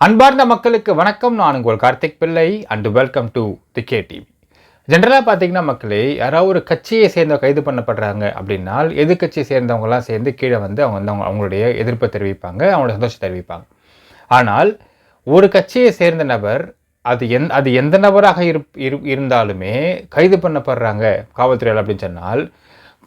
அன்பார்ந்த மக்களுக்கு வணக்கம். நான் உங்கள் Karthik Pillai and welcome to the K TV ஜென்ரலாக பார்த்தீங்கன்னா மக்களே யாராவது ஒரு கட்சியை சேர்ந்த கைது பண்ணப்படுறாங்க அப்படின்னால் எதிர்க்கட்சியை சேர்ந்தவங்கலாம் சேர்ந்து கீழே வந்து அவங்க வந்து அவங்க அவங்களுடைய எதிர்ப்பை தெரிவிப்பாங்க அவங்களோட சந்தோஷத்தை தெரிவிப்பாங்க. ஆனால் ஒரு கட்சியை சேர்ந்த நபர் அது எந் அது எந்த நபராக இரு இரு இருந்தாலுமே கைது பண்ணப்படுறாங்க காவல்துறையால் அப்படின்னு சொன்னால்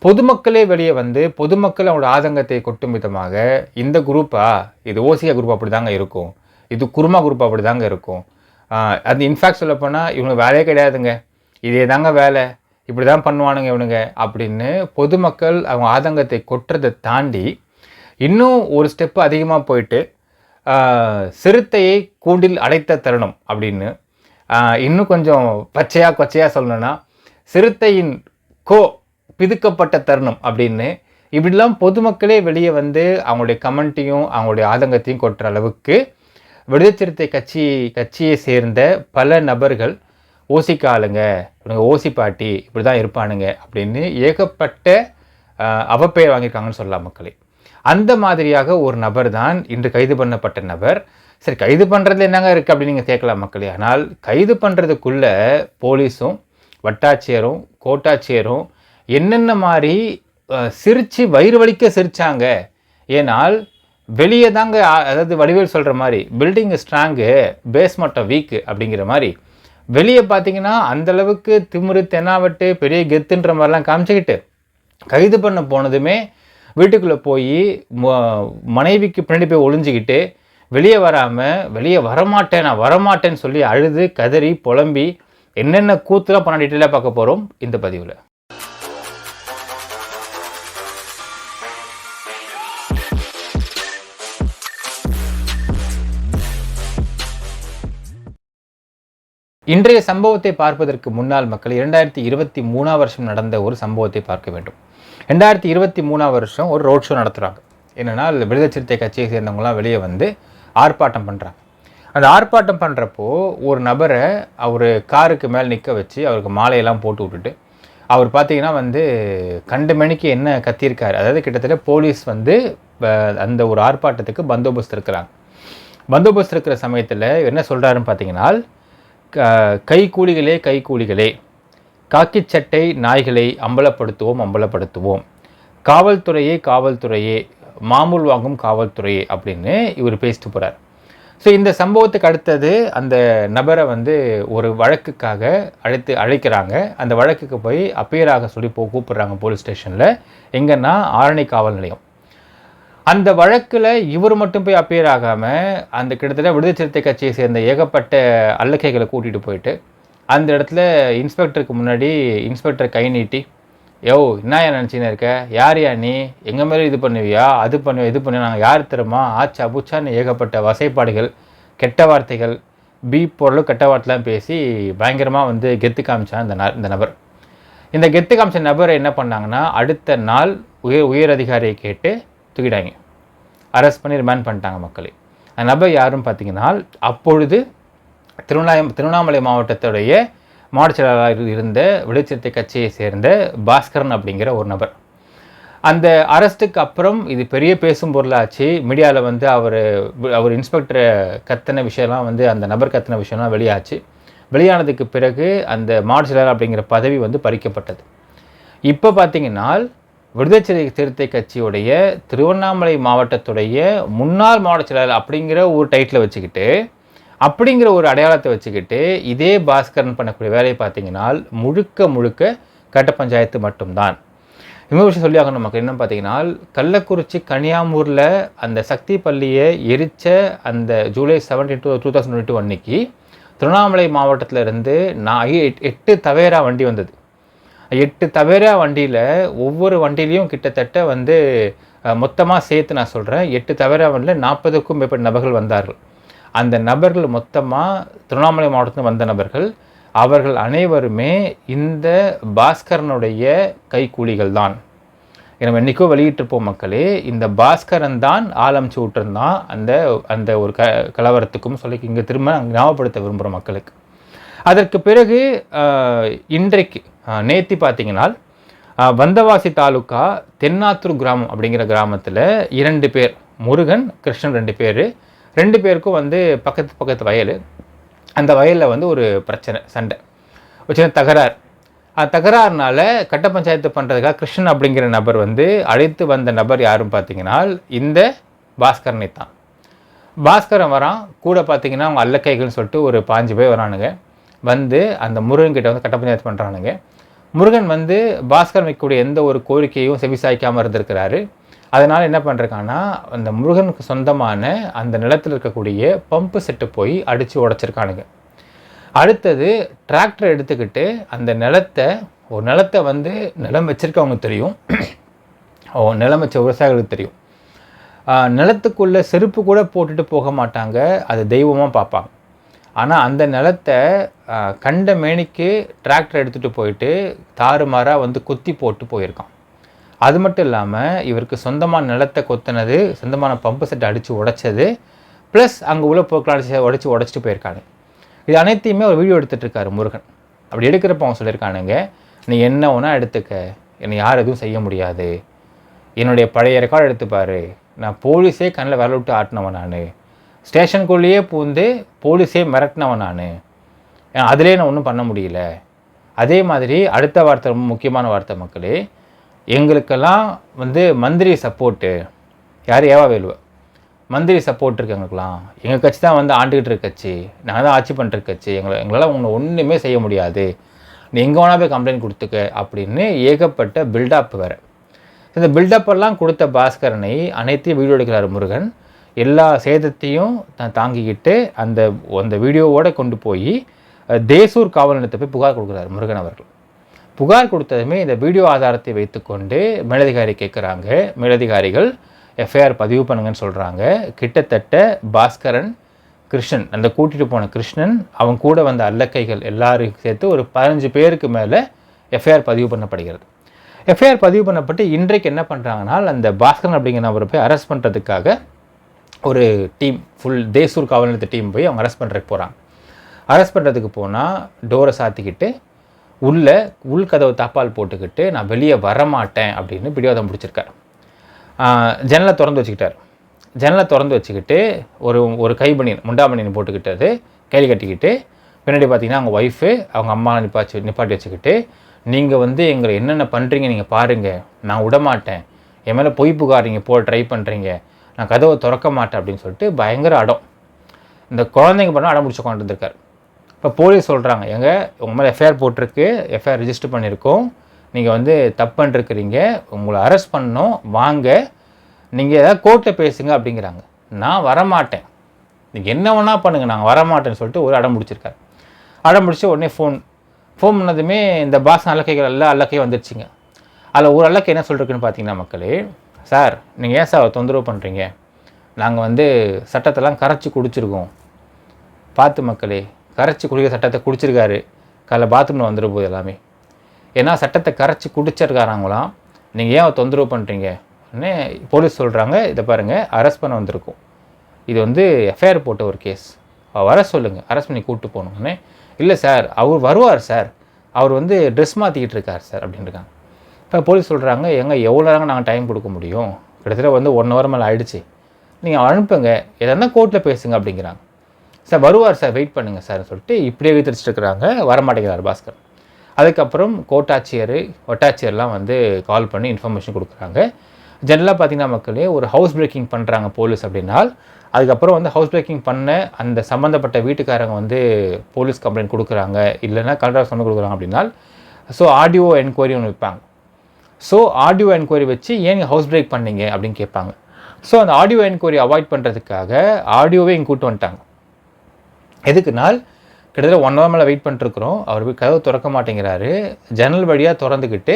பொதுமக்களே வெளியே வந்து பொதுமக்கள் அவங்களோட ஆதங்கத்தை கொட்டும் விதமாக இந்த குரூப்பா இது ஓசியா குரூப் அப்படி தாங்க இருக்கும். இது குருமா குரூப் அப்படி தாங்க இருக்கும் அது இன்ஃபேக்ட் சொல்லப்போனால் இவங்க வேலையே கிடையாதுங்க. இதே தாங்க வேலை. இப்படி தான் பண்ணுவானுங்க இவனுங்க அப்படின்னு பொதுமக்கள் அவங்க ஆதங்கத்தை கொட்டுறதை தாண்டி இன்னும் ஒரு ஸ்டெப்பு அதிகமாக போயிட்டு சிறுத்தையை கூண்டில் அடைத்த தருணம் அப்படின்னு இன்னும் கொஞ்சம் பச்சையாக கொச்சையாக சொல்லணும்னா சிறுத்தையின் கோ பிதுக்கப்பட்ட தருணம் அப்படின்னு இப்படிலாம் பொதுமக்களே வெளியே வந்து அவங்களுடைய கமெண்ட்டையும் அவங்களுடைய ஆதங்கத்தையும் கொட்டுற அளவுக்கு விடுதலை சிறுத்தை கட்சி கட்சியை சேர்ந்த பல நபர்கள் ஓசிக்கு ஆளுங்க ஓசி பாட்டி இப்படி தான் இருப்பானுங்க அப்படின்னு ஏகப்பட்ட அவப்பெயர் வாங்கியிருக்காங்கன்னு சொல்லலாம் மக்களே. அந்த மாதிரியாக ஒரு நபர் தான் இன்று கைது பண்ணப்பட்ட நபர். சரி கைது பண்ணுறதுல என்னங்க இருக்குது அப்படின்னு நீங்கள் கேட்கலாம் மக்களே. ஆனால் கைது பண்ணுறதுக்குள்ளே போலீஸும் வட்டாட்சியரும் கோட்டாட்சியரும் என்னென்ன மாதிரி சிரித்து வயிறு வலிக்க சிரிச்சாங்க. ஏனால் வெளியே தாங்க அதாவது வடிவேல் சொல்கிற மாதிரி பில்டிங் ஸ்ட்ராங்கு பேஸ் மட்டும் வீக்கு அப்படிங்கிற மாதிரி வெளியே பார்த்தீங்கன்னா அந்த அளவுக்கு திமிரு பெரிய கெத்துன்ற மாதிரிலாம் காமிச்சிக்கிட்டு கைது பண்ண போனதுமே வீட்டுக்குள்ளே போய் மனைவிக்கு பின்னாடி போய் ஒளிஞ்சிக்கிட்டு வெளியே வராமல் வெளியே வரமாட்டேன் நான் வரமாட்டேன்னு சொல்லி அழுது கதறி புலம்பி என்னென்ன கூத்துலாம் பண்ண டீட்டெயிலாக பார்க்க போகிறோம் இந்த பதிவில். இன்றைய சம்பவத்தை பார்ப்பதற்கு முன்னால் மக்கள் இரண்டாயிரத்தி இருபத்தி மூணாம் வருஷம் நடந்த ஒரு சம்பவத்தை பார்க்க வேண்டும். ரெண்டாயிரத்தி இருபத்தி மூணாம் வருஷம் ஒரு ரோட் ஷோ நடத்துகிறாங்க என்னென்னா விடுதலை சிறுத்தை கட்சியை சேர்ந்தவங்களாம் வெளியே வந்து ஆர்ப்பாட்டம் பண்ணுறாங்க அந்த ஆர்ப்பாட்டம் பண்ணுறப்போ ஒரு நபரை அவர் காருக்கு மேலே நிற்க வச்சு அவருக்கு மாலையெல்லாம் போட்டு விட்டுட்டு அவர் பார்த்தீங்கன்னா வந்து கண்டு மணிக்கு என்ன கத்தியிருக்காரு. அதாவது கிட்டத்தட்ட போலீஸ் வந்து அந்த ஒரு ஆர்ப்பாட்டத்துக்கு பந்தோபஸ்து இருக்கிறாங்க. பந்தோபஸ்து இருக்கிற சமயத்தில் என்ன சொல்கிறாருன்னு பார்த்தீங்கன்னா க- கை கூலிகளே சட்டை நாய்களை அம்பலப்படுத்துவோம் அம்பலப்படுத்துவோம். காவல்துறையே காவல்துறையே. மாமூல் வாங்கும் காவல்துறையே அப்படின்னு இவர் பேசிட்டு போகிறார் ஸோ இந்த சம்பவத்துக்கு அடுத்தது அந்த நபரை வந்து ஒரு வழக்குக்காக அழைத்து அழைக்கிறாங்க. அந்த வழக்குக்கு போய் அப்பேராக சொல்லி போ கூப்பிட்றாங்க போலீஸ் ஸ்டேஷனில். எங்கன்னா ஆரணி காவல் நிலையம். அந்த வழக்கில் இவர் மட்டும் போய் அப்பியர் ஆகாமல் அந்த கிட்டத்தட்ட விடுதலை சிறுத்தை கட்சியை சேர்ந்த ஏகப்பட்ட அல்லக்கைகளை கூட்டிகிட்டு போயிட்டு அந்த இடத்துல இன்ஸ்பெக்டருக்கு முன்னாடி இன்ஸ்பெக்டர் கை நீட்டி யோ என்ன நினச்சின்னு இருக்க? யார் யா நீ? எங்கள் மேலே இது பண்ணுவியா? அது பண்ணுவியா? இது பண்ணுவா நாங்கள் யார் தருமா ஆச்சா புச்சான்னு ஏகப்பட்ட வசைப்பாடுகள் கெட்ட வார்த்தைகள் பீ பொருளும் கெட்ட வார்த்தைலாம் பேசி பயங்கரமாக வந்து கெத்து காமிச்சான் இந்த ந இந்த நபர். இந்த கெத்து காமிச்ச நபரை என்ன பண்ணாங்கன்னா அடுத்த நாள் உயர் உயர் அதிகாரியை கேட்டு தூக்கிட்டாங்க. அரெஸ்ட் பண்ணி ரிமாண்ட் பண்ணிட்டாங்க மக்களே. அந்த நபர் யாரும் பார்த்தீங்கன்னா அப்பொழுது திருவண்ணாமலை திருவண்ணாமலை மாவட்டத்துடைய மாவட்ட செயலாளராக இருந்த விடுச்சிறுத்தை கட்சியை சேர்ந்த பாஸ்கரன் அப்படிங்கிற ஒரு நபர். அந்த அரெஸ்ட்டுக்கு அப்புறம் இது பெரிய பேசும் பொருளாச்சு. மீடியாவில் வந்து அவர் அவர் இன்ஸ்பெக்டரை கத்தின விஷயம்லாம் வந்து அந்த நபர் கத்தின விஷயம்லாம் வெளியாச்சு. வெளியானதுக்கு பிறகு அந்த மாவட்ட செயலாளர் அப்படிங்கிற பதவி வந்து பறிக்கப்பட்டது. இப்போ பார்த்தீங்கன்னா விடுதலை சிறுத்தை கட்சியுடைய திருவண்ணாமலை மாவட்டத்துடைய முன்னாள் மாவட்ட செயலாளர் அப்படிங்கிற ஒரு டைட்டில் வச்சுக்கிட்டு அப்படிங்கிற ஒரு அடையாளத்தை வச்சுக்கிட்டு இதே பாஸ்கரன் பண்ணக்கூடிய வேலையை பார்த்தீங்கன்னா முழுக்க முழுக்க கட்ட பஞ்சாயத்து மட்டும்தான். இன்னொரு விஷயம் சொல்லி ஆகணும் நமக்கு என்ன பார்த்தீங்கன்னா கள்ளக்குறிச்சி கனியாமூரில் அந்த சக்தி பள்ளியை எரிச்ச அந்த July seventeen two two thousand twenty அன்னைக்கு திருவண்ணாமலை மாவட்டத்தில் இருந்து நான் எட்டு தவேரா வண்டி வந்தது. எட்டு தவேரா வண்டியில் ஒவ்வொரு வண்டியிலையும் கிட்டத்தட்ட வந்து மொத்தமாக சேர்த்து நான் சொல்கிறேன் எட்டு தவேரா வண்டியில் நாற்பதுக்கும் மேற்பட்ட நபர்கள் வந்தார்கள். அந்த நபர்கள் மொத்தமாக திருவண்ணாமலை மாவட்டத்தில் வந்த நபர்கள். அவர்கள் அனைவருமே இந்த பாஸ்கரனுடைய கைக்கூலிகள் தான். நம்ம என்றைக்கோ வெளியிட்டிருப்போம் மக்களே இந்த பாஸ்கரன் தான் ஆலமிச்சு விட்டுருந்தான் அந்த அந்த ஒரு க கலவரத்துக்கும் சொல்லி இங்கே திரும்ப ஞாபகப்படுத்த விரும்புகிறோம் மக்களுக்கு. அதற்கு பிறகு இன்றைக்கு நேத்தி பார்த்தீங்கன்னா வந்தவாசி தாலுக்கா தென்னாத்தூர் கிராமம் அப்படிங்கிற கிராமத்தில் இரண்டு பேர் முருகன் கிருஷ்ணன் ரெண்டு பேர் ரெண்டு பேருக்கும் வந்து பக்கத்து பக்கத்து வயல். அந்த வயலில் வந்து ஒரு பிரச்சனை சண்டை. ஒரு சின்ன தகராறு. அந்த தகராறுனால கட்ட பஞ்சாயத்து பண்ணுறதுக்காக கிருஷ்ணன் அப்படிங்கிற நபர் வந்து அழைத்து வந்த நபர் யாரும் பார்த்தீங்கன்னா இந்த பாஸ்கரனை தான். பாஸ்கரன் வரான் கூட பார்த்தீங்கன்னா அவங்க அல்லக்கைகள்னு சொல்லிட்டு ஒரு பாஞ்சு பேர் வரானுங்க. வந்து அந்த முருகன் கிட்ட வந்து கட்ட பஞ்சாயத்து பண்ணுறானுங்க முருகன் வந்து பாஸ்கர் வைக்கக்கூடிய எந்த ஒரு கோரிக்கையும் செவிசாய்க்காமல் இருந்திருக்கிறாரு. அதனால் என்ன பண்ணுறாங்கன்னா அந்த முருகனுக்கு சொந்தமான அந்த நிலத்தில் இருக்கக்கூடிய பம்பு செட்டு போய் அடித்து உடச்சிருக்கானுங்க. அடுத்தது டிராக்டர் எடுத்துக்கிட்டு அந்த நிலத்தை ஒரு நிலத்தை வந்து நிலம் வச்சிருக்கவங்க தெரியும். நிலம் வச்ச விவசாயிகளுக்கு தெரியும். நிலத்துக்குள்ளே செருப்பு கூட போட்டுட்டு போக மாட்டாங்க. அது தெய்வமாக பார்ப்பாங்க. ஆனால் அந்த நிலத்தை கண்ட மேனிக்கு டிராக்டர் எடுத்துகிட்டு போயிட்டு தாறுமாறாக வந்து குத்தி போட்டு போயிருக்கான். அது மட்டும் இல்லாமல் இவருக்கு சொந்தமான நிலத்தை கொத்தினது சொந்தமான பம்பு செட்டை அடித்து உடைச்சது ப்ளஸ் அங்கே உள்ள பொருட்களை அடிச்சு உடச்சி உடச்சிட்டு போயிருக்காங்க இது அனைத்தையுமே ஒரு வீடியோ எடுத்துகிட்ருக்காரு முருகன். அப்படி எடுக்கிறப்ப அவங்க சொல்லியிருக்கானுங்க நீ என்ன ஒன்றா எடுத்துக்க என்னை யார் எதுவும் செய்ய முடியாது. என்னுடைய பழைய ரெக்கார்டு எடுத்துப்பார். நான் போலீஸே கண்ணில் விரல விட்டு ஆட்டினவன் நான். ஸ்டேஷனுக்குள்ளேயே பூந்து போலீஸே மிரட்டினவன் நான். அதிலே நான் ஒன்றும் பண்ண முடியல. அதே மாதிரி அடுத்த வார்த்தை ரொம்ப முக்கியமான வார்த்தை மக்களே எங்களுக்கெல்லாம் வந்து மந்திரி சப்போர்ட்டு யார்? ஏவா வேலுவ. மந்திரி சப்போர்ட் இருக்கு எங்களுக்கெல்லாம். எங்கள் கட்சி தான் வந்து ஆண்டுகிட்டு இருக்க கட்சி. நாங்கள் தான் ஆட்சி பண்ணுற கட்சி. எங்களை எங்களால் உங்களை ஒன்றுமே செய்ய முடியாது. நீ எங்கே வேணால் போய் கம்ப்ளைண்ட் கொடுத்துக்க அப்படின்னு ஏகப்பட்ட பில்டப் வேறு. இந்த பில்டப்பெல்லாம் கொடுத்த பாஸ்கரனை அனைத்தையும் வீடியோ எடுக்கிறார் முருகன். எல்லா சேதத்தையும் தான் தாங்கிக்கிட்டு அந்த அந்த வீடியோவோட கொண்டு போய் தேசூர் காவல் நிலையத்தை போய் புகார் கொடுக்குறாரு முருகன் அவர்கள். புகார் கொடுத்ததுமே இந்த வீடியோ ஆதாரத்தை வைத்துக்கொண்டு மேலதிகாரி கேட்குறாங்க. மேலதிகாரிகள் எஃப்ஐஆர் பதிவு பண்ணுங்கன்னு சொல்கிறாங்க கிட்டத்தட்ட பாஸ்கரன் கிருஷ்ணன் அந்த கூட்டிகிட்டு போன கிருஷ்ணன் அவன் கூட வந்த அல்லக்கைகள் எல்லாரும் சேர்த்து ஒரு பதினஞ்சு பேருக்கு மேலே எஃப்ஐஆர் பதிவு பண்ணப்படுகிறது. எஃப்ஐஆர் பதிவு பண்ணப்பட்டு இன்றைக்கு என்ன பண்ணுறாங்கன்னா அந்த பாஸ்கரன் அப்படிங்கிற நபரை போய் அரெஸ்ட் பண்ணுறதுக்காக ஒரு டீம் ஃபுல் தேசூர் காவல் நிலையத்து டீம் போய் அவங்க அரெஸ்ட் பண்ணுறதுக்கு போகிறாங்க அரெஸ்ட் பண்ணுறதுக்கு போனால் டோரை சாத்திக்கிட்டு உள்ளே உள்கதவை தப்பால் போட்டுக்கிட்டு நான் வெளியே வரமாட்டேன் அப்படின்னு பிடிவாதம் பிடிச்சிருக்காரு. ஜன்னலை திறந்து வச்சுக்கிட்டார். ஜன்னலை திறந்து வச்சுக்கிட்டு ஒரு ஒரு கைபனியன் முண்டாமணியன் போட்டுக்கிட்டது கையில் கட்டிக்கிட்டு பின்னாடி பார்த்தீங்கன்னா அவங்க ஒய்ஃபு அவங்க அம்மா நிப்பாச்சு நிப்பாட்டி வச்சுக்கிட்டு நீங்கள் வந்து எங்களை என்னென்ன பண்ணுறீங்க நீங்கள் பாருங்கள் நான் விடமாட்டேன். என் மேலே பொய் புகாரிங்க போல் ட்ரை பண்ணுறீங்க நான் கதவை திறக்க மாட்டேன் அப்படின்னு சொல்லிட்டு பயங்கர அடம். இந்த குழந்தைங்க பண்ண அடம் பிடிச்ச கொண்டு இப்போ போலீஸ் சொல்கிறாங்க எங்க உங்கள் மேலே எஃப்ஐஆர் போட்டிருக்கு. எஃப்ஐஆர் ரிஜிஸ்டர் பண்ணியிருக்கோம் நீங்கள் வந்து தப்பு உங்களை அரெஸ்ட் பண்ணோம் வாங்க. நீங்கள் ஏதாவது கோர்ட்டில் பேசுங்க அப்படிங்கிறாங்க. நான் வரமாட்டேன். நீங்கள் என்ன வேணால் பண்ணுங்கள் நாங்கள் வரமாட்டேன்னு சொல்லிட்டு ஒரு அடம் பிடிச்சிருக்காரு. அடம் பிடிச்சி உடனே ஃபோன் ஃபோன் பண்ணதுமே இந்த பாஸ் அல்லக்கைகள் எல்லாம் அல்லக்கையும் வந்துடுச்சுங்க அதில் ஒரு அல்லக்கை என்ன சொல்லிருக்குன்னு பார்த்தீங்கன்னா மக்களே சார் நீங்கள் ஏன் சார் தொந்தரவு பண்ணுறீங்க நாங்கள் வந்து சட்டத்தெல்லாம் கரைச்சி குடிச்சிருக்கோம். பார்த்து மக்களே கரைச்சி குடிக்கிற சட்டத்தை குடிச்சிருக்காரு. காலைல பாத்ரூமில் வந்துட போகுது எல்லாமே. ஏன்னா சட்டத்தை கரைச்சி குடிச்சிருக்காராங்களாம். நீங்கள் ஏன் தொந்தரவு பண்ணுறீங்க போலீஸ் சொல்கிறாங்க இதை பாருங்கள் அரெஸ்ட் பண்ண வந்திருக்கோம். இது வந்து எஃப்ஐஆர் போட்ட ஒரு கேஸ் வர சொல்லுங்கள் அரெஸ்ட் பண்ணி கூப்பிட்டு போகணுன்னு இல்லை சார் அவர் வருவார் சார். அவர் வந்து ட்ரெஸ் மாற்றிக்கிட்டு இருக்கார் சார் அப்படின்னு இருக்காங்க. இப்போ போலீஸ் சொல்கிறாங்க எங்கே எவ்வளோ நேரம் நாங்கள் டைம் கொடுக்க முடியும்? கிட்டத்தட்ட வந்து ஒன் ஹவர் மேலே ஆகிடுச்சு நீங்கள் அனுப்புங்க. எதா இருந்தால் கோர்ட்டில் பேசுங்க அப்படிங்கிறாங்க. சார் வருவார் சார். வெயிட் பண்ணுங்கள் சார் சொல்லிட்டு இப்படியே இழுத்துட்டு இருக்கிறாங்க. வரமாட்டேங்கிறார் பாஸ்கர். அதுக்கப்புறம் கோட்டாட்சியர் ஒட்டாட்சியர்லாம் வந்து கால் பண்ணி இன்ஃபர்மேஷன் கொடுக்குறாங்க. ஜென்ரலாக பார்த்தீங்கன்னா மக்களே ஒரு ஹவுஸ் பிரேக்கிங் பண்ணுறாங்க போலீஸ் அப்படின்னால் அதுக்கப்புறம் வந்து ஹவுஸ் பிரேக்கிங் பண்ண அந்த சம்மந்தப்பட்ட வீட்டுக்காரங்க வந்து போலீஸ் கம்ப்ளைண்ட் கொடுக்குறாங்க. இல்லைன்னா கலெக்டர் சொன்ன கொடுக்குறாங்க அப்படின்னால் ஸோ ஆடியோ என்கொயரி ஒன்று வைப்பாங்க. ஸோ ஆடியோ என்கொயரி வச்சு ஏன் ஹவுஸ் பிரேக் பண்ணீங்க அப்படின்னு கேட்பாங்க. ஸோ அந்த ஆடியோ என்கொயரி அவாய்ட் பண்ணுறதுக்காக ஆடியோவே இங்கே கூட்டு வந்துட்டாங்க. எதுக்குனால் கிட்டத்தட்ட ஒன் ஹவர் மேலே வெயிட் பண்ணிட்டுருக்குறோம். அவர் போய் கதவு திறக்க மாட்டேங்கிறாரு. ஜன்னல் வழியாக திறந்துக்கிட்டு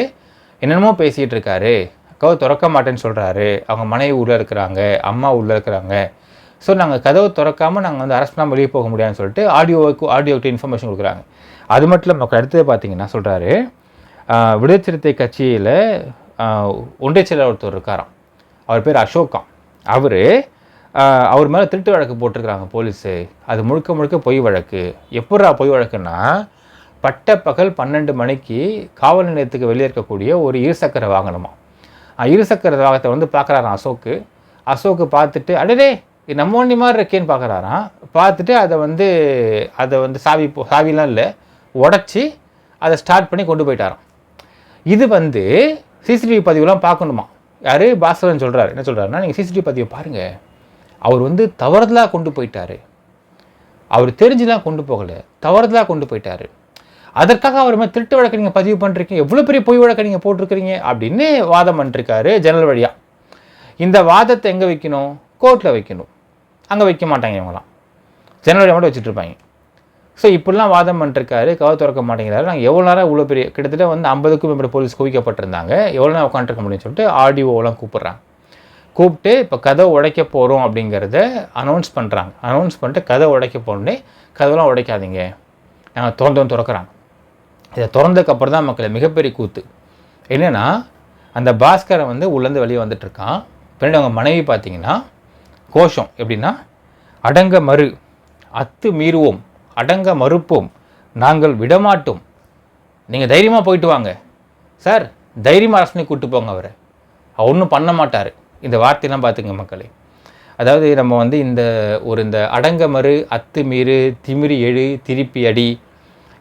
என்னென்னமோ பேசிகிட்டு இருக்காரு கதவு திறக்க மாட்டேன்னு சொல்கிறாரு அவங்க மனைவி உள்ளே இருக்கிறாங்க அம்மா உள்ளே இருக்கிறாங்க. ஸோ நாங்கள் கதவு திறக்காமல் நாங்கள் வந்து அரசு வெளியே போக முடியாதுன்னு சொல்லிட்டு ஆடியோவுக்கு ஆடியோக்கிட்ட இன்ஃபர்மேஷன் கொடுக்குறாங்க. அது மட்டும் இல்லை மக்கள் அடுத்தது பார்த்தீங்கன்னா சொல்கிறாரு விடுதலை கட்சியில் ஒன்றிய செயலர் ஒருத்தர் இருக்காராம். அவர் பேர் அசோகா. அவர் அவர் மேலே திருட்டு வழக்கு போட்டிருக்கிறாங்க போலீஸு. அது முழுக்க முழுக்க பொய் வழக்கு. எப்படா பொய் வழக்குன்னா பட்ட பகல் பன்னெண்டு மணிக்கு காவல் நிலையத்துக்கு வெளியே இருக்கக்கூடிய ஒரு இருசக்கர வாகனமா. இருசக்கர வாகனத்தை வந்து பார்க்குறாராம் அசோக்கு. அசோக்கு பார்த்துட்டு அடடே இது நம்ம வண்டி மாதிரி இருக்கேன்னு பார்க்குறாராம். பார்த்துட்டு அதை வந்து அதை வந்து சாவி சாவிலாம் இல்லை. உடச்சி அதை ஸ்டார்ட் பண்ணி கொண்டு போயிட்டாராம். இது வந்து சிசிடிவி பதிவுலாம் பார்க்கணுமா? யார்? பாஸ்கரன் சொல்கிறாரு என்ன சொல்கிறாருன்னா நீங்கள் சிசிடிவி பதிவை பாருங்கள் அவர் வந்து தவறுதலாக கொண்டு போயிட்டாரு. அவர் தெரிஞ்சுலாம் கொண்டு போகலை. தவறுதலாக கொண்டு போயிட்டார். அதற்காக அவர் மாதிரி திருட்டு வழக்கை நீங்கள் பதிவு பண்ணுறீங்க எவ்வளோ பெரிய பொய் வழக்கை நீங்கள் போட்டிருக்கிறீங்க அப்படின்னு வாதம் பண்ணிருக்காரு ஜெனரல் வழியாக இந்த வாதத்தை எங்கே வைக்கணும்? கோர்ட்டில் வைக்கணும். அங்கே வைக்க மாட்டாங்க இவங்களாம் ஜெனரல் வழியாக மட்டும் வச்சுட்டு இருப்பாங்க. ஸோ இப்படிலாம் வாதம் பண்ணிருக்காரு கவர் திறக்க மாட்டேங்கிறாரு. நாங்கள் எவ்வளோ நேரம் இவ்வளோ பெரிய கிட்டத்தட்ட வந்து ஐம்பதுக்கும் மேற்பட்ட போலீஸ் குவிக்கப்பட்டிருந்தாங்க. எவ்வளோ நேரம் உட்காந்துருக்க முடியும்னு சொல்லிட்டு ஆடியோலாம் கூப்பிட்றாங்க. கூப்பிட்டு இப்போ கதை உடைக்க போகிறோம் அப்படிங்கிறத அனௌன்ஸ் பண்ணுறாங்க அனௌன்ஸ் பண்ணிட்டு கதை உடைக்க போனே கதவெல்லாம் உடைக்காதீங்க. நாங்கள் திறந்தோம் திறக்கிறாங்க. இதை திறந்ததுக்கப்புறம் தான் மக்கள் மிகப்பெரிய கூத்து. என்னென்னா அந்த பாஸ்கரை வந்து உள்ளேருந்து வெளியே வந்துட்டுருக்கான் பின்னாடி அவங்க மனைவி பார்த்தீங்கன்னா கோஷம் எப்படின்னா அடங்க மறு அத்து மீறுவோம். அடங்க மறுப்போம். நாங்கள் விடமாட்டோம். நீங்கள் தைரியமாக போயிட்டு வாங்க. சார் தைரியமாக அரசனை கூப்பிட்டு போங்க அவரை. அவர் ஒன்றும் பண்ண மாட்டார். இந்த வார்த்தையெல்லாம் பார்த்துங்க மக்களே. அதாவது நம்ம வந்து இந்த ஒரு இந்த அடங்க மறு அத்துமீறு திமிரி எழு திருப்பி அடி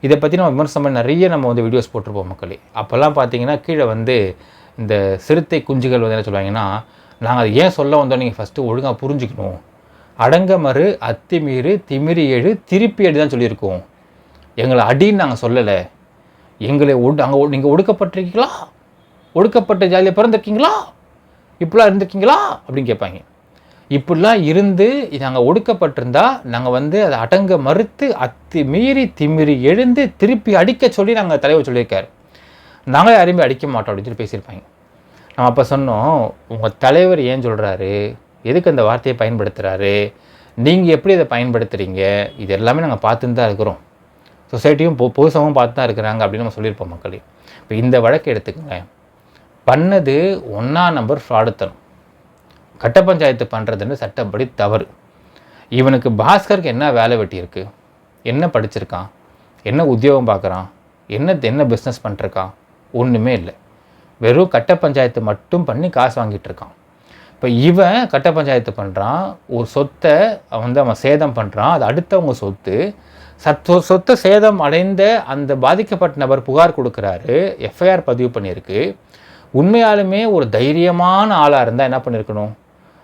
இதை பற்றி நம்ம விமர்சனம் நிறைய நம்ம வந்து வீடியோஸ் போட்டிருப்போம் மக்களே. அப்போல்லாம் பார்த்தீங்கன்னா கீழே வந்து இந்த சிறுத்தை குஞ்சுகள் வந்து என்ன சொல்லுவாங்கன்னா நாங்கள் அதை ஏன் சொல்ல வந்தோம்? நீங்கள் ஃபஸ்ட்டு ஒழுங்காக புரிஞ்சுக்கணும். அடங்க மறு அத்திமீறு திமிரி ஏழு திருப்பி ஏழு தான் சொல்லியிருக்கோம். எங்களை அடின்னு நாங்கள் சொல்லலை. எங்களை ஒடு அங்கே நீங்கள் ஒடுக்கப்பட்டிருக்கீங்களா? ஒடுக்கப்பட்ட ஜாலியாக பிறந்திருக்கீங்களா? இப்படிலாம் இருந்திருக்கீங்களா? அப்படின்னு கேட்பாங்க. இப்படிலாம் இருந்து நாங்கள் ஒடுக்கப்பட்டிருந்தா நாங்கள் வந்து அதை அடங்க மறுத்து அத்தி மீறி திமிரி எழுந்து திருப்பி அடிக்க சொல்லி நாங்கள் தலைவர் சொல்லியிருக்காரு. நாங்களே யாரையுமே அடிக்க மாட்டோம் அப்படின்னு சொல்லி பேசியிருப்பாங்க. நம்ம அப்போ சொன்னோம் உங்கள் தலைவர் ஏன் சொல்கிறாரு எதுக்கு அந்த வார்த்தையை பயன்படுத்துகிறாரு நீங்கள் எப்படி இதை பயன்படுத்துகிறீங்க இது எல்லாமே நாங்கள் பார்த்துன்னு தான் இருக்கிறோம். சொசைட்டியும் பொ புதுசாகவும் பார்த்து தான் இருக்கிறாங்க அப்படின்னு நம்ம சொல்லியிருப்போம் மக்களே. இப்போ இந்த வழக்கை எடுத்துக்கங்க. பண்ணது ஒன்றா நம்பர் ஃப்ராடுத்தனம். கட்ட பஞ்சாயத்து பண்ணுறதுன்னு சட்டப்படி தவறு. இவனுக்கு பாஸ்கருக்கு என்ன வேலை வெட்டி இருக்குது என்ன படிச்சிருக்கான்? என்ன உத்தியோகம் பார்க்குறான்? என்ன என்ன பிஸ்னஸ் பண்ணிருக்கான் ஒன்றுமே இல்லை. வெறும் கட்ட பஞ்சாயத்து மட்டும் பண்ணி காசு வாங்கிட்டு இருக்கான். இப்போ இவன் கட்ட பஞ்சாயத்து பண்ணுறான் ஒரு சொத்தை வந்து அவன் சேதம் பண்ணுறான் அது அடுத்தவங்க சொத்து. சத் சொத்தை சேதம் அடைந்த அந்த பாதிக்கப்பட்ட நபர் புகார் கொடுக்குறாரு எஃப்ஐஆர் பதிவு பண்ணியிருக்கு. உண்மையாலுமே ஒரு தைரியமான ஆளாக இருந்தால் என்ன பண்ணியிருக்கணும்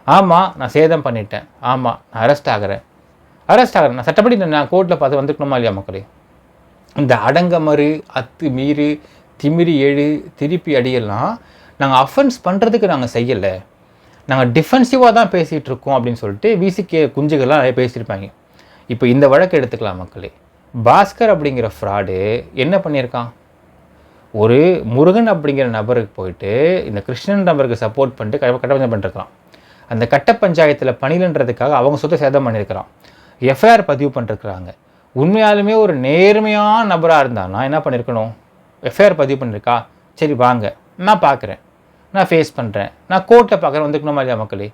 ஆமாம் நான் சேதம் பண்ணிட்டேன். ஆமாம் நான் அரெஸ்ட் ஆகிறேன். அரெஸ்ட் ஆகிறேன். நான் சட்டப்படி நான் கோர்ட்டில் பார்த்து வந்துருக்கணுமா இல்லையா மக்களே? இந்த அடங்கமறு அத்து மீறு திமிரி எழு திருப்பி அடியெல்லாம் நாங்கள் அஃபென்ஸ் பண்ணுறதுக்கு நாங்கள் செய்யலை. நாங்கள் டிஃபென்சிவாக தான் பேசிகிட்டு இருக்கோம் அப்படின்னு சொல்லிட்டு விசிகே குஞ்சுகள்லாம் நிறைய பேசியிருப்பாங்க. இப்போ இந்த வழக்கு எடுத்துக்கலாம் மக்களே. பாஸ்கர் அப்படிங்கிற ஃப்ராடு என்ன பண்ணியிருக்கான்? ஒரு முருகன் அப்படிங்கிற நபருக்கு போயிட்டு இந்த கிருஷ்ணன் நபருக்கு சப்போர்ட் பண்ணிட்டு கட்ட கட்ட பண்ணிருக்கலாம் பண்ணிருக்கான் அந்த கட்ட பஞ்சாயத்தில் பணிலன்றதுக்காக அவங்க சொத்தை சேதம் பண்ணியிருக்கிறான். எஃப்ஐஆர் பதிவு பண்ணிருக்கிறாங்க. உண்மையாலுமே ஒரு நேர்மையான நபராக இருந்தான்னா என்ன பண்ணியிருக்கணும் எஃப்ஐஆர் பதிவு பண்ணியிருக்கா சரி வாங்க நான் பார்க்குறேன். நான் ஃபேஸ் பண்ணுறேன் நான் கோர்ட்டை பார்க்குறேன். வந்துக்கணுமா இல்லையா மக்களே?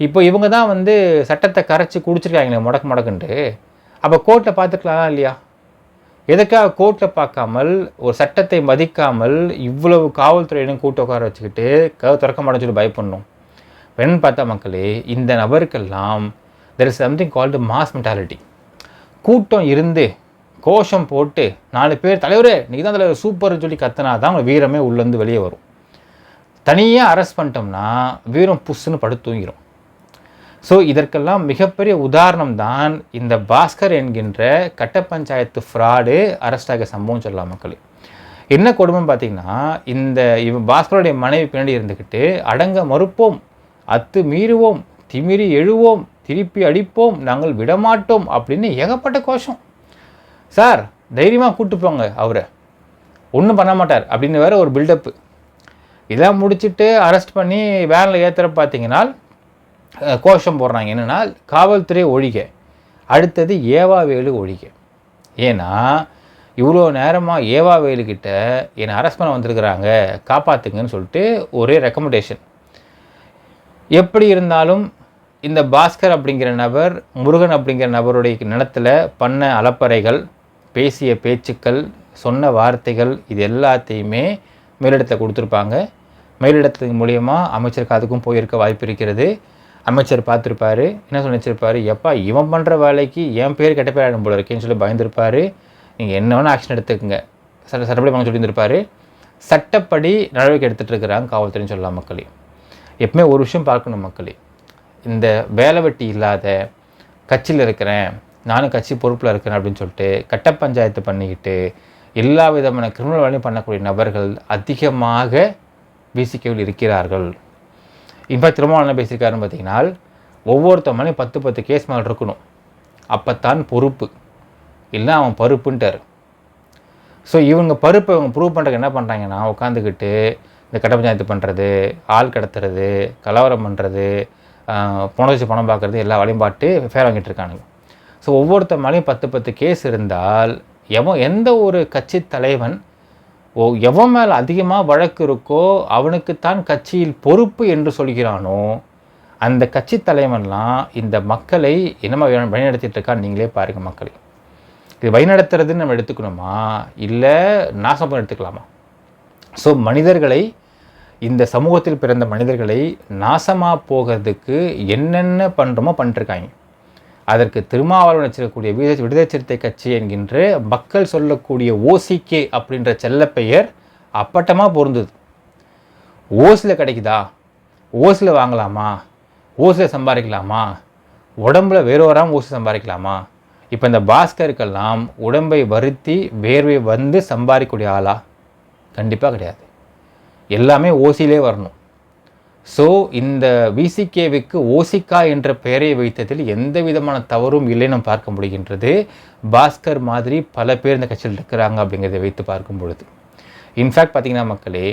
இப்போ இவங்க தான் வந்து சட்டத்தை கரைச்சி குடிச்சிருக்காங்களே முடக்கு முடக்குன்ட்டு. அப்போ கோர்ட்டை பார்த்துக்கலாம் இல்லையா? எதுக்காக கோர்ட்டில் பார்க்காமல் ஒரு சட்டத்தை மதிக்காமல் இவ்வளவு காவல்துறையினும் கூட்ட உட்கார வச்சுக்கிட்டு கதவு திறக்க மாட்டேன்னு சொல்லி பயப்படணும். என்னன்னு பார்த்தா மக்களே இந்த நபருக்கெல்லாம் there is something called mass mentality கூட்டம் இருந்து கோஷம் போட்டு நாலு பேர் தலைவரே நீங்கள் தான் தலைவர் சூப்பர்னு சொல்லி கத்தினா தான் உங்கள் வீரமே உள்ளேருந்து வெளியே வரும். தனியாக அரெஸ்ட் பண்ணிட்டோம்னா வீரம் புஷ்ஷுன்னு படுத்து தூங்கிடும் ஸோ இதற்கெல்லாம் மிகப்பெரிய உதாரணம் தான் இந்த பாஸ்கர் என்கின்ற கட்ட பஞ்சாயத்து ஃப்ராடு அரெஸ்ட் ஆகிய சம்பவம் சொல்லலாம் மக்களே. என்ன கொடுமைன்னு பார்த்தீங்கன்னா இந்த இவன் பாஸ்கருடைய மனைவி பின்னாடி இருந்துக்கிட்டு அடங்க மறுப்போம். அத்து மீறுவோம். திமிரி எழுவோம். திருப்பி அடிப்போம். நாங்கள் விடமாட்டோம். அப்படின்னு ஏகப்பட்ட கோஷம். சார் தைரியமாக கூப்பிட்டு போங்க அவரை. ஒன்றும் பண்ண மாட்டார். அப்படின்னு வேற ஒரு பில்டப்பு இதெல்லாம் முடிச்சுட்டு அரெஸ்ட் பண்ணி வேனில் ஏற்றுற பார்த்தீங்கன்னா கோஷம் போடுறாங்க. என்னென்னா காவல்துறை ஒழிக. அடுத்தது ஏவாவேலு ஒழிக. ஏன்னா இவ்வளோ நேரமாக ஏவாவேலுக்கிட்ட என்னை அரெஸ்ட் பண்ண வந்திருக்கிறாங்க காப்பாற்றுங்கன்னு சொல்லிட்டு ஒரே ரெக்கமெண்டேஷன் எப்படி இருந்தாலும் இந்த பாஸ்கர் அப்படிங்கிற நபர் முருகன் அப்படிங்கிற நபருடைய நிலத்தில் பண்ண அலப்பறைகள் பேசிய பேச்சுக்கள் சொன்ன வார்த்தைகள் இது எல்லாத்தையுமே மேலிடத்தை கொடுத்துருப்பாங்க. மேலிடத்தின் மூலியமாக அமைச்சருக்கு அதுக்கும் போயிருக்க வாய்ப்பு இருக்கிறது. அமைச்சர் பார்த்துருப்பாரு என்ன சொல்லி வச்சிருப்பாரு எப்பா இவன் பண்ணுற வேலைக்கு என் பேர் கெட்ட பேர் ஆகிடும் போல இருக்கேன்னு சொல்லி பயந்துருப்பாரு. நீங்கள் என்ன வேணால் ஆக்ஷன் எடுத்துக்கங்க. சட்ட சட்டப்படி வாங்க சொல்லியிருந்திருப்பாரு. சட்டப்படி நடவடிக்கை எடுத்துகிட்டு இருக்கிறாங்க காவல்துறைன்னு சொல்லலாம் மக்களே. எப்பவுமே ஒரு விஷயம் பார்க்கணும் மக்களே. இந்த வேலை வெட்டி இல்லாத கட்சியில் இருக்கிறேன் நானும் கட்சி பொறுப்பில் இருக்கிறேன் அப்படின்னு சொல்லிட்டு கட்ட பஞ்சாயத்து பண்ணிக்கிட்டு எல்லா விதமான கிரிமினல் வேலையும் பண்ணக்கூடிய நபர்கள் அதிகமாக பிசிகேவில் இருக்கிறார்கள். இன்ஃபேக்ட் திரும்ப என்ன பேசியிருக்காருன்னு பார்த்தீங்கன்னா ஒவ்வொருத்த மேலேயும் பத்து பத்து கேஸ் மேலே இருக்கணும். அப்போத்தான் பொறுப்பு. இல்லை அவன் பருப்புன்ட்டார். ஸோ இவங்க பருப்பை இவங்க ப்ரூவ் பண்ணுறதுக்கு என்ன பண்ணுறாங்கன்னா உட்காந்துக்கிட்டு இந்த கட்ட பஞ்சாயத்து பண்ணுறது ஆள் கடத்துறது கலவரம் பண்ணுறது பணம் வச்சு பணம் பார்க்குறது எல்லா வேலையும் பாட்டு ஃபேர் வாங்கிட்டு இருக்கானுங்க. ஸோ ஒவ்வொருத்த மேலேயும் பத்து பத்து கேஸ் இருந்தால் எவன் எந்த ஒரு கட்சி தலைவன் ஓ எவன் மேலே அதிகமாக வழக்கு இருக்கோ அவனுக்குத்தான் கட்சியில் பொறுப்பு என்று சொல்கிறானோ அந்த கட்சி தலைவன்லாம் இந்த மக்களை என்னமா வழிநடத்திட்டு இருக்கான்னு நீங்களே பாருங்கள் மக்களை. இது வழிநடத்துறதுன்னு நம்ம எடுத்துக்கணுமா? இல்லை நாசம் எடுத்துக்கலாமா? ஸோ மனிதர்களை இந்த சமூகத்தில் பிறந்த மனிதர்களை நாசமாக போகிறதுக்கு என்னென்ன பண்ணுறோமோ பண்ணிட்டுருக்காங்க அதற்கு திருமாவளவன் வச்சிருக்கக்கூடிய விடுதலை விடுதலை சிறுத்தை கட்சி என்கின்ற மக்கள் சொல்லக்கூடிய ஓசிகே அப்படின்ற செல்லப்பெயர் அப்பட்டமாக பொருந்தது. ஓசில் கிடைக்குதா? ஓசில் வாங்கலாமா? ஓசில் சம்பாதிக்கலாமா? உடம்புல வேறோராமல் ஓசி சம்பாதிக்கலாமா? இப்போ இந்த பாஸ்கருக்கெல்லாம் உடம்பை வருத்தி வேர்வை வந்து சம்பாதிக்கக்கூடிய ஆளா? கண்டிப்பாக கிடையாது. எல்லாமே ஓசிலே வரணும். ஸோ இந்த விசிகேவுக்கு ஓசிகா என்ற பெயரை வைத்ததில் எந்த விதமான தவறும் இல்லை நம்ம பார்க்க முடிகின்றது. பாஸ்கர் மாதிரி பல பேர் இந்த கட்சியில் இருக்கிறாங்க அப்படிங்கிறத வைத்து பார்க்கும் பொழுது. இன்ஃபேக்ட் பார்த்தீங்கன்னா மக்களே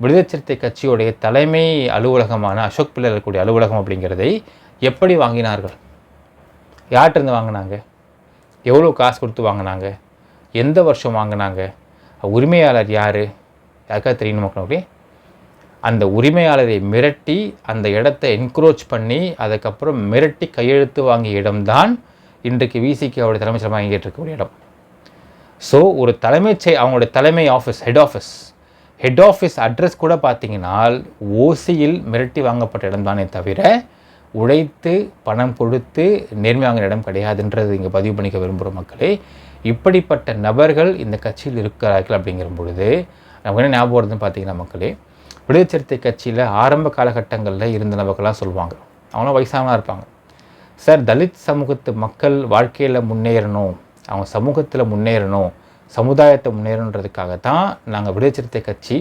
விடுதலை சிறுத்தை கட்சியுடைய தலைமை அலுவலகமான அசோக் பிள்ளை இருக்கக்கூடிய அலுவலகம் அப்படிங்கிறதை எப்படி வாங்கினார்கள்? யார்கிட்டருந்து வாங்கினாங்க? எவ்வளோ காசு கொடுத்து வாங்கினாங்க? எந்த வருஷம் வாங்கினாங்க? உரிமையாளர் யார்? யாருக்காவது தெரியணும் மக்கள்? அப்படியே அந்த உரிமையாளரை மிரட்டி அந்த இடத்தை என்க்ரோச் பண்ணி அதுக்கப்புறம் மிரட்டி கையெழுத்து வாங்கிய இடம்தான் இன்றைக்கு விசிக்கு அவருடைய தலைமைச் செயலமாக இருக்கக்கூடிய இடம். ஸோ ஒரு தலைமை செய் அவங்களுடைய தலைமை office head office head office address கூட பார்த்தீங்கன்னா ஓசியில் மிரட்டி வாங்கப்பட்ட இடம் தானே தவிர உழைத்து பணம் கொடுத்து நேர்மை வாங்கின இடம் கிடையாதுன்றது இங்கே பதிவு பண்ணிக்க விரும்புகிற மக்களே இப்படிப்பட்ட நபர்கள் இந்த கட்சியில் இருக்கிறார்கள் அப்படிங்கிற பொழுது நமக்கு என்ன ஞாபகம் வருதுன்னு பார்த்தீங்கன்னா மக்களே விடுதலை கட்சியில் ஆரம்ப காலகட்டங்களில் இருந்த நபர்களாக சொல்லுவாங்க. அவங்களாம் வயசானவங்களாக இருப்பாங்க. சார் தலித் சமூகத்து மக்கள் வாழ்க்கையில் முன்னேறணும். அவங்க சமூகத்தில் முன்னேறணும். சமுதாயத்தை முன்னேறணுன்றதுக்காக தான் நாங்கள் விடுதலை கட்சி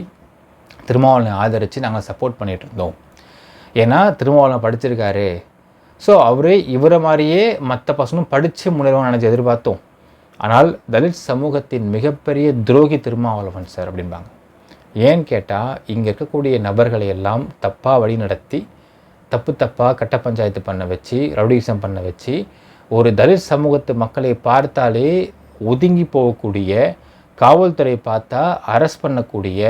திருமாவளவனை ஆதரித்து நாங்கள் சப்போர்ட் பண்ணிகிட்டு இருந்தோம். ஏன்னா திருமாவளவன் படிச்சிருக்காரு. ஸோ அவரே இவரை மாதிரியே மற்ற பசங்களும் படித்து முன்னேறவும் நினச்சி எதிர்பார்த்தோம். ஆனால் தலித் சமூகத்தின் மிகப்பெரிய துரோகி திருமாவளவன் சார் அப்படிம்பாங்க. ஏன்னு கேட்டால் இங்கே இருக்கக்கூடிய நபர்களை எல்லாம் தப்பாக வழி நடத்தி தப்பு தப்பாக கட்ட பஞ்சாயத்து பண்ண வச்சு ரவுடிசம் பண்ண வச்சு ஒரு தலித் சமூகத்து மக்களை பார்த்தாலே ஒதுங்கி போகக்கூடிய காவல்துறை பார்த்தா அரெஸ்ட் பண்ணக்கூடிய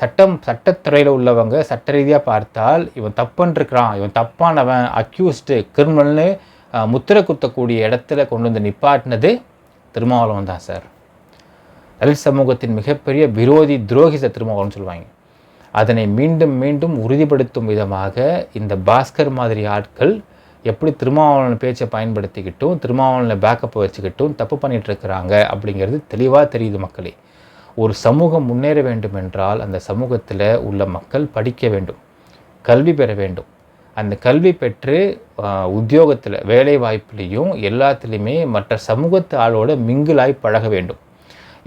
சட்டம் சட்டத்துறையில் உள்ளவங்க சட்ட ரீதியாக பார்த்தால் இவன் தப்புன்றிருக்கிறான் இவன் தப்பானவன் அக்யூஸ்டு கிரிமினல்னு முத்திரை குத்தக்கூடிய இடத்துல கொண்டு வந்து நிப்பாட்டினது திருமாவளவன் தான் சார். தலித் சமூகத்தின் மிகப்பெரிய விரோதி துரோகி திருமாவளவன் சொல்லுவாங்க அதனை மீண்டும் மீண்டும் உறுதிப்படுத்தும் விதமாக இந்த பாஸ்கர் மாதிரி ஆட்கள் எப்படி திருமாவளவன் பேச்சை பயன்படுத்திக்கிட்டும் திருமாவளவனை பேக்கப் வச்சுக்கிட்டும் தப்பு பண்ணிகிட்டு இருக்கிறாங்க அப்படிங்கிறது தெளிவாக தெரியுது மக்களே. ஒரு சமூகம் முன்னேற வேண்டும் என்றால் அந்த சமூகத்தில் உள்ள மக்கள் படிக்க வேண்டும் கல்வி பெற வேண்டும். அந்த கல்வி பெற்று உத்தியோகத்தில் வேலை வாய்ப்புலேயும் எல்லாத்துலேயுமே மற்ற சமூகத்து ஆளோட மிங்கிலாய் பழக வேண்டும்.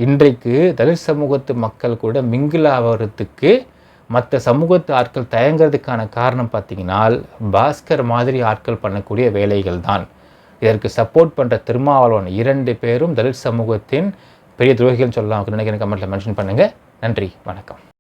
இன்றைக்கு தலித் சமூகத்து மக்கள் கூட மிங்கிள் ஆகிறதுக்கு மற்ற சமூகத்து ஆட்கள் தயங்கிறதுக்கான காரணம் பார்த்தீங்கன்னா பாஸ்கர் மாதிரி ஆட்கள் பண்ணக்கூடிய வேலைகள் தான். இதற்கு சப்போர்ட் பண்ணுற திருமாவளவன் இரண்டு பேரும் தலித் சமூகத்தின் பெரிய துரோகிகள் சொல்லலாம் நினைக்கிறேன். கமெண்ட்டில் மென்ஷன் பண்ணுங்கள் நன்றி. வணக்கம்.